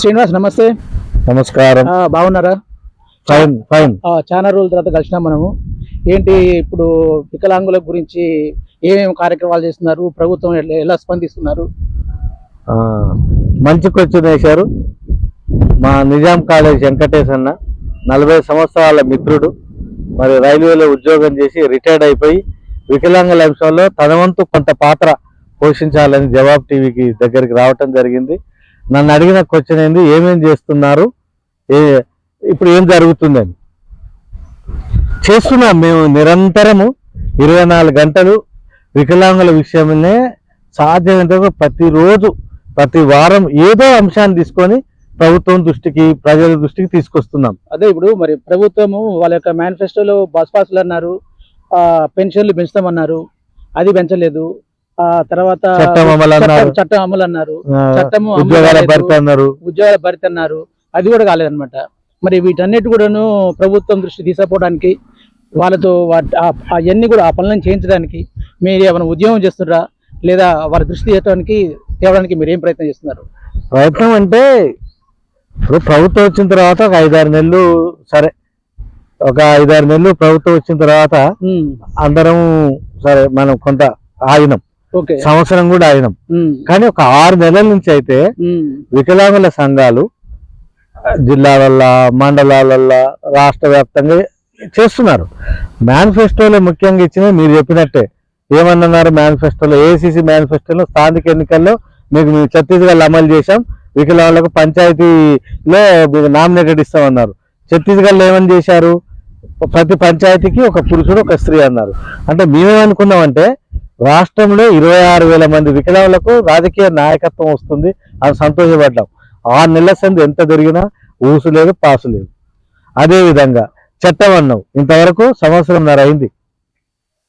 శ్రీనివాస్ నమస్తే. నమస్కారం. బాగున్నారా? Fine fine. చాలా రోజుల తర్వాత కలిసినాం మనము. ఏంటి ఇప్పుడు వికలాంగుల గురించి ఏమేమి కార్యక్రమాలు చేస్తున్నారు? ప్రభుత్వం ఎలా స్పందిస్తున్నారు? మంచి క్వశ్చన్ వేశారు. మా నిజాం కాలేజ్ వెంకటేష్ అన్న నలభై సంవత్సరాల మిత్రుడు మరి రైల్వేలో ఉద్యోగం చేసి రిటైర్డ్ అయిపోయి వికలాంగుల అంశంలో తన వంతు కొంత పాత్ర పోషించాలని జవాబ్ టీవీకి దగ్గరికి రావటం జరిగింది. నన్ను అడిగిన క్వశ్చన్ ఏంది? ఏమేం చేస్తున్నారు? ఏ ఇప్పుడు ఏం జరుగుతుందని. చేస్తున్నాం మేము నిరంతరము ఇరవై నాలుగు గంటలు వికలాంగుల విషయమే సాధ్యమైనంత ప్రతిరోజు ప్రతి వారం ఏదో అంశాన్ని తీసుకొని ప్రభుత్వం దృష్టికి ప్రజల దృష్టికి తీసుకొస్తున్నాం. అదే ఇప్పుడు మరి ప్రభుత్వము వాళ్ళ యొక్క మేనిఫెస్టోలో బస్ పాసులు అన్నారు పెన్షన్లు పెంచుతామన్నారు అది పెంచలేదు. ఆ తర్వాత చట్టం అమలు అన్నారు. చట్టం- చట్టము ఉద్యోగాల. భర్తీ అన్నారు. ఉద్యోగాల భరిత అన్నారు. అది కూడా కాలేదన్నమాట. మరి వీటన్నిటి కూడాను ప్రభుత్వం దృష్టి తీసుకుపోవడానికి వాళ్ళతో అవన్నీ కూడా ఆ పనులను చేయించడానికి మీరు ఏమైనా ఉద్యోగం చేస్తున్నారా? లేదా వారి దృష్టి చేయడానికి తేవడానికి మీరు ఏం ప్రయత్నం చేస్తున్నారు? ప్రయత్నం అంటే ఇప్పుడు ప్రభుత్వం వచ్చిన తర్వాత ఒక ఐదారు నెలలు సరే ఒక ఐదారు నెలలు ప్రభుత్వం వచ్చిన తర్వాత అందరం సరే మనం కొంత ఆగినాం. సంవత్సరం కూడా ఆగినాం కానీ ఒక ఆరు నెలల నుంచి అయితే వికలాంగుల సంఘాలు జిల్లాలల్లో మండలాలల్లో రాష్ట్ర వ్యాప్తంగా చేస్తున్నారు. మేనిఫెస్టోలో ముఖ్యంగా ఇచ్చిన మీరు చెప్పినట్టే. ఏమన్నారు మేనిఫెస్టోలో? ఏసీసీ మేనిఫెస్టోలో స్థానిక ఎన్నికల్లో మీకు మేము ఛత్తీస్గఢ్ అమలు చేశాం. వికలాంగులకు పంచాయతీలో మీకు నామినేటెడ్ ఇస్తామన్నారు. ఛత్తీస్గఢ్లో ఏమని చేశారు? ప్రతి పంచాయతీకి ఒక పురుషుడు ఒక స్త్రీ అన్నారు. అంటే మేమేమనుకున్నామంటే రాష్ట్రంలో ఇరవై ఆరు వేల మంది వికలాంగులకు రాజకీయ నాయకత్వం వస్తుంది. అని సంతోషపడ్డాం. ఆరు నెలల సంది ఎంత జరిగినా ఊసు లేదు పాసు లేదు. అదేవిధంగా చట్టం అన్నావు ఇంతవరకు సంవత్సరంన్నర అయింది.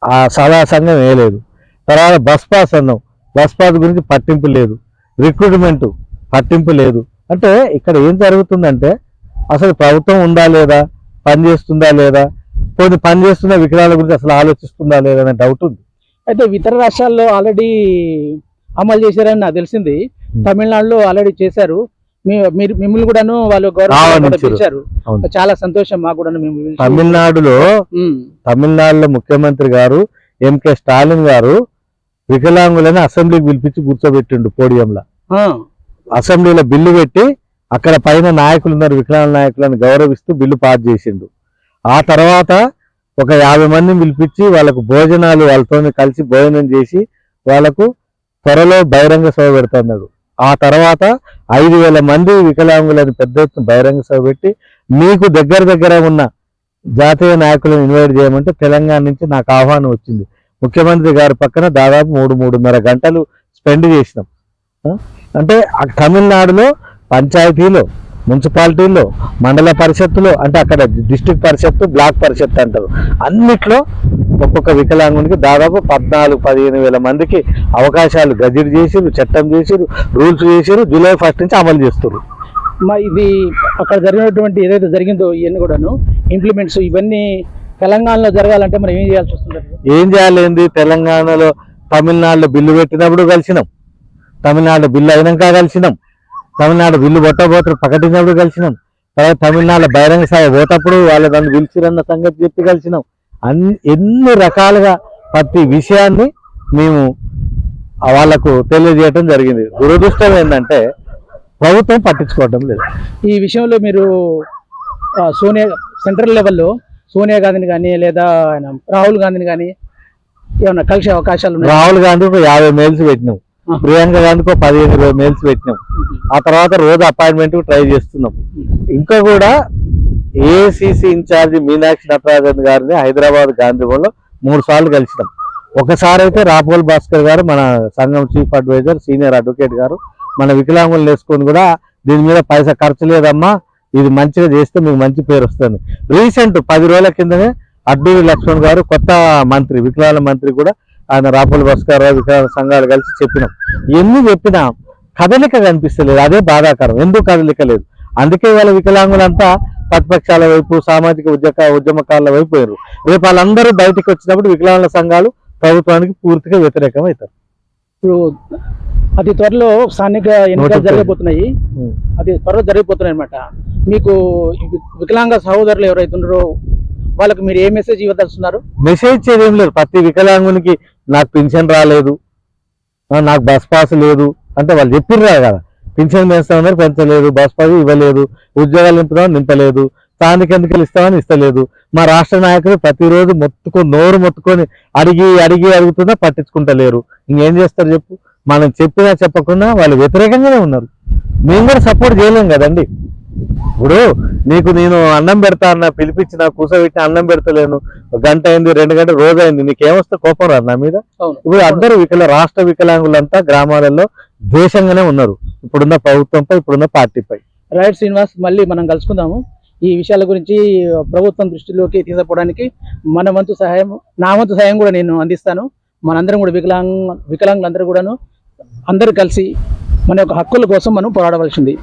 ఆ సలహా సంఘం వేయలేదు తర్వాత బస్ పాస్ అన్నావు బస్ పాస్ గురించి పట్టింపు లేదు. రిక్రూట్మెంట్ పట్టింపు లేదు. అంటే ఇక్కడ ఏం జరుగుతుందంటే అసలు ప్రభుత్వం ఉందా లేదా? పని చేస్తుందా లేదా? కొన్ని పనిచేస్తున్న వికలాల గురించి అసలు ఆలోచిస్తుందా లేదా అనే డౌట్ ఉంది. అయితే ఇతర రాష్ట్రాల్లో ఆల్రెడీ అమలు చేశారని నాకు తెలిసింది. తమిళనాడులో ఆల్రెడీ చేశారు. మీ- మీరు మిమ్మల్ని కూడాను వాళ్ళు గౌరవం ఆహ్వానించారు. పిలిచారు. అవును. చాలా సంతోషం మాకు కూడా మేము తమిళనాడులో తమిళనాడులో ముఖ్యమంత్రి గారు ఎంకే స్టాలిన్ గారు వికలాంగులను అసెంబ్లీకి పిలిపించి కూర్చోబెట్టిండు పోడియంలో. అసెంబ్లీలో బిల్లు పెట్టి అక్కడ పైన నాయకులు ఉన్నారు వికలాంగ నాయకులను గౌరవిస్తూ బిల్లు పాస్ చేసిండు. ఆ తర్వాత ఒక యాభై మందిని పిలిపించి వాళ్ళకు భోజనాలు వాళ్ళతో కలిసి భోజనం చేసి వాళ్ళకు త్వరలో బహిరంగ సభ పెడుతున్నాడు ఆ తర్వాత ఐదు వేల మంది వికలాంగులను పెద్ద ఎత్తున బహిరంగ సభ పెట్టి మీకు దగ్గర దగ్గర ఉన్న జాతీయ నాయకులను ఇన్వైట్ చేయమంటే తెలంగాణ నుంచి నాకు ఆహ్వానం వచ్చింది. ముఖ్యమంత్రి గారి పక్కన దాదాపు మూడు మూడున్నర గంటలు స్పెండ్ చేసినాం. అంటే ఆ తమిళనాడులో పంచాయతీలో మున్సిపాలిటీలో మండల పరిషత్తులో అంటే అక్కడ డిస్ట్రిక్ట్ పరిషత్తు బ్లాక్ పరిషత్ అంటారు. అన్నిట్లో ఒక్కొక్క వికలాంగునికి దాదాపు పద్నాలుగు పదిహేను వేల మందికి అవకాశాలు గజిట్ చేసిరు చట్టం చేసిరు రూల్స్ చేసిరు జూలై ఫస్ట్ నుంచి అమలు చేస్తారు మా ఇది అక్కడ జరిగినటువంటి ఏదైతే జరిగిందో ఇవన్నీ కూడాను ఇంప్లిమెంట్స్ ఇవన్నీ తెలంగాణలో జరగాలంటే మనం ఏం చేయాల్సి వస్తుంది? ఏం చేయాలేంది తెలంగాణలో తమిళనాడులో బిల్లు పెట్టినప్పుడు కలిసినాం. తమిళనాడు బిల్లు అయినాక కలిసినాం. తమిళనాడు బిల్లు పొట్టబోతులు ప్రకటించినప్పుడు కలిసినాం. తర్వాత తమిళనాడు బహిరంగ సభ పోతప్పుడు వాళ్ళు దాన్ని పిలిచిరన్న సంగతి చెప్పి కలిసినాం. అన్ని ఎన్ని రకాలుగా ప్రతి విషయాన్ని మేము వాళ్ళకు తెలియజేయటం జరిగింది. దురదృష్టం ఏంటంటే ప్రభుత్వం పట్టించుకోవటం లేదు. ఈ విషయంలో మీరు సోనియా సెంట్రల్ లెవెల్లో సోనియా గాంధీని కానీ లేదా ఆయన రాహుల్ గాంధీని కానీ ఏమైనా కలిసే అవకాశాలు రాహుల్ గాంధీ ఒక యాభై మెయిల్స్ పెట్టినాం. ప్రియాంక గాంధీకి ఒక పదిహేను ఇరవై మెయిల్స్ పెట్టినాం. ఆ తర్వాత రోజు అపాయింట్మెంట్ ట్రై చేస్తున్నాం. ఇంకా కూడా ఏఐసిసి ఇన్ఛార్జి మీనాక్షి నటరాజన్ గారిని హైదరాబాద్ గాంధీ భవన్లో మూడు సార్లు కలిసినాం. ఒకసారి అయితే రాపోల్ భాస్కర్ గారు మన సంఘం చీఫ్ అడ్వైజర్ సీనియర్ అడ్వకేట్ గారు మన వికలాంగులు వేసుకొని కూడా దీని మీద పైసా ఖర్చు లేదమ్మా ఇది మంచిగా చేస్తే మీకు మంచి పేరు వస్తుంది. రీసెంట్ పది రోజుల కిందనే అడ్డూరి లక్ష్మణ్ గారు కొత్త మంత్రి వికలాంగ మంత్రి కూడా ఆయన రాపోల్ భాస్కర్ వికలాంగ సంఘాలు కలిసి చెప్పినాం. ఎన్ని చెప్పినా కదలిక కనిపిస్తలేదు. అదే బాధాకరం. ఎందుకు కదలిక లేదు? అందుకే వాళ్ళ వికలాంగులంతా ప్రతిపక్షాల వైపు సామాజిక ఉద్యక ఉద్యమకారుల వైపు పోయారు రేపు వాళ్ళందరూ బయటకు వచ్చినప్పుడు వికలాంగుల సంఘాలు ప్రభుత్వానికి పూర్తిగా వ్యతిరేకం అవుతారు ఇప్పుడు అతి త్వరలో స్థానిక ఎన్నికలు. జరగబోతున్నాయి. అది త్వరలో జరగబోతున్నాయి అనమాట మీకు వికలాంగ సహోదరులు ఎవరైతే ఉన్నారో వాళ్ళకి మీరు ఏ మెసేజ్ ఇవ్వదలుచున్నారు? మెసేజ్ చేయడం లేదు. ప్రతి వికలాంగునికి నాకు పెన్షన్ రాలేదు. నాకు బస్ పాస్ లేదు. అంటే వాళ్ళు చెప్పిర్రా కదా. పింఛన్ పెంచుతామన్నారు పెంచలేదు. బస్ పాస్ ఇవ్వలేదు. ఉద్యోగాలు నింపుదామని నింపలేదు. స్థానిక ఎన్నికలు ఇస్తామని ఇస్తలేదు. మా రాష్ట్ర నాయకులు ప్రతిరోజు మొత్తుకొని నోరు మొత్తుకొని అడిగి అడిగి అడుగుతున్నా పట్టించుకుంటలేరు. ఇంకేం చేస్తారు చెప్పు? మనం చెప్పినా చెప్పకుండా వాళ్ళు వ్యతిరేకంగానే ఉన్నారు. మేము కూడా సపోర్ట్ చేయలేం కదండి. ఇప్పుడు నీకు నేను అన్నం పెడతా అన్న పిలిపించిన కూసబెట్టి అన్నం పెడతలేను. గంట అయింది రెండు గంటలు రోజు అయింది నీకేమొస్తే కోపం రాదు నా మీద? ఇప్పుడు అందరూ వికల రాష్ట్ర వికలాంగులంతా గ్రామాలలో ద్వేషంగానే ఉన్నారు. ఇప్పుడున్న ప్రభుత్వంపై ఇప్పుడున్న పార్టీపై. రైట్ శ్రీనివాస్ మళ్ళీ మనం కలుసుకుందాము. ఈ విషయాల గురించి ప్రభుత్వం దృష్టిలోకి తీసుకుపోవడానికి మన వంతు సహాయం నా వంతు సహాయం కూడా నేను అందిస్తాను. మనందరం కూడా వికలాంగ వికలాంగులందరూ కూడాను అందరూ కలిసి మన యొక్క హక్కుల కోసం మనం పోరాడవలసింది.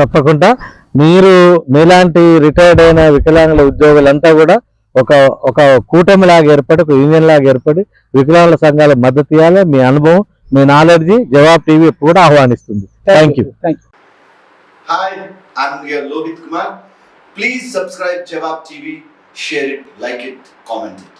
తప్పకుండా. మీరు మీలాంటి రిటైర్డ్ అయిన వికలాంగుల ఉద్యోగులంతా కూడా ఒక ఒక కూటమి లాగా ఏర్పడి ఒక యూనియన్ లాగా ఏర్పడి వికలాంగుల సంఘాల మద్దతు ఇవ్వాలి. మీ అనుభవం మీ నాలెడ్జి జవాబ్ టీవీ ఎప్పుడు కూడా ఆహ్వానిస్తుంది. Thank you thank you Hi, I'm here Lohit Kumar. Please subscribe Jawab TV, share it,